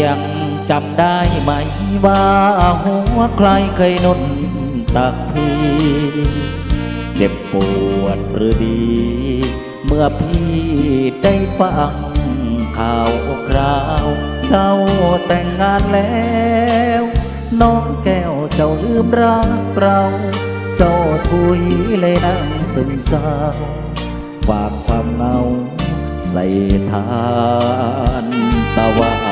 ยังจำได้ไหมว่าหัวใครเคยหนนตักพี่เจ็บปวดหรือดี เมื่อพี่ได้ฟังข่าวคราว เจ้าแต่งงานแล้ว น้องแก้วเจ้าลืมรักเราเจ้าทุยเลยนั่งซึมเศร้าฝากความเงาใส่ทานตะวัน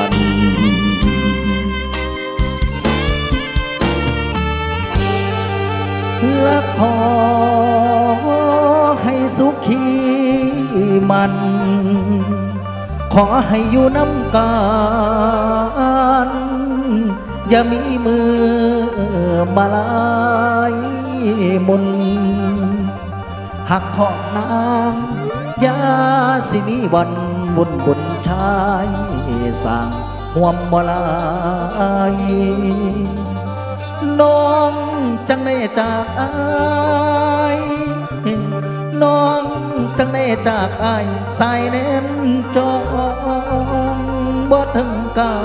และขอให้สุขีมัน ขอให้อยู่น้ำกันอย่ามีมือมาลายมนหักของนางยาสิมีวันบุญบุญชาย สร้างห่วมบ่ลายน้องจังได้จากอายน้องจังได้จากอายสายเน้นจองบ่ถึงกา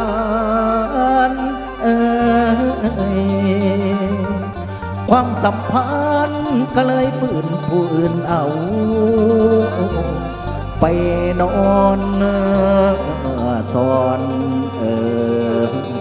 รเอ้ยความสัมพันธ์ก็เลยฝืนผู้อื่นเอา ไปนอน สอนเออ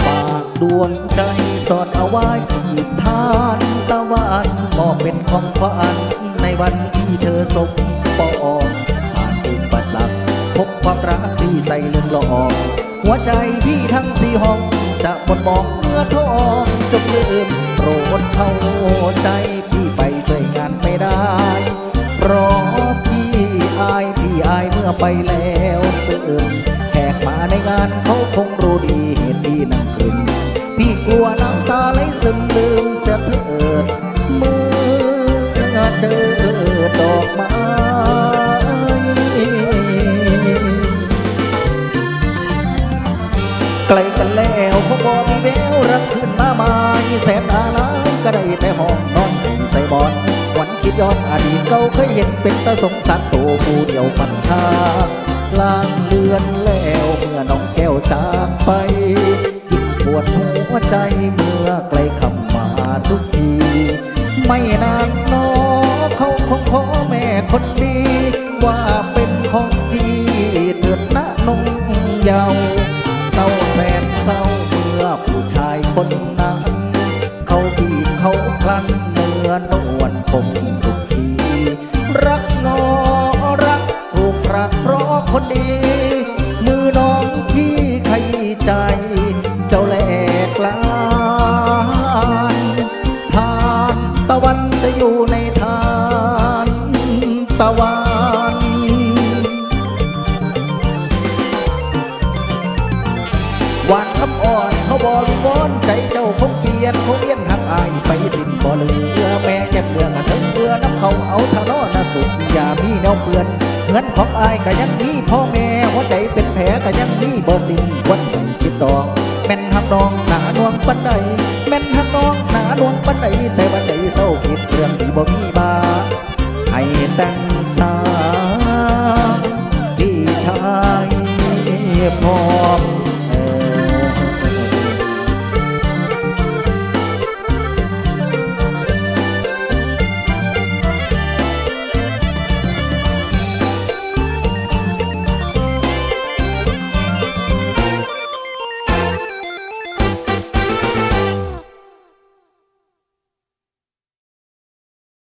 ฝากดวงใจสอดเอาไว้อีกทานตะวันมอบเป็นของขวัญใน วันที่เธอสมปองผ่านอุปสรรคพบความรักที่ใส่เลืองหลอกหัวใจพี่ทั้งสี่ห้อง จะหมดมองเมื่อทองจงลืมโปรดเข้าใจพี่ไปช่วยงานไม่ได้ราะพี่อายพี่อายเมื่อไปแล้วเสื่อมแขกมาในงานเขา ไกลกันแล้วเขาบอกมีแววรักขึ้นมาใหม่แสนอะไรก็ได้แต่ห้องนอนให้ใส่บอนวันคิดย้อนอดีตเก่าเคยเห็นเป็นตาสงสารตัวผู้เดียวฟันทางลางเลือนแล้วเมื่อน้องแก้วจากไปยิ่งปวดหัวใจเมื่อไกลคำมาทุกที ไม่นานน้อเขาคงขอแม่คนดีว่าเป็นของพี่เถิดนะนงเยาว์ เศร้าแสนเศร้าเมื่อผู้ชายคนนั้น คำอ่อนเขาบอวิงวอนใจเจ้าคงเปลี่ยนคงเวียนหักอายไปสิ้นบ่เหลือแม่แก้มเลือกระเทิงเบื่อน้ำเขาเอาทางโนอนนะสุดอย่ามีแนวเปื่อนเงินของอายก็ยังมีพ่อแม่หัวใจเป็นแผลก็ยังมีบ่สิ้นวันไหนคิดตองแม่นหักน้องหนาหนวงปันใดแม่นหักน้องหนาหนวงปันใดแต่ว่าใจเศร้าคิดเรื่องที่บ่มีบาให้แต่งสาพี่ชายพอ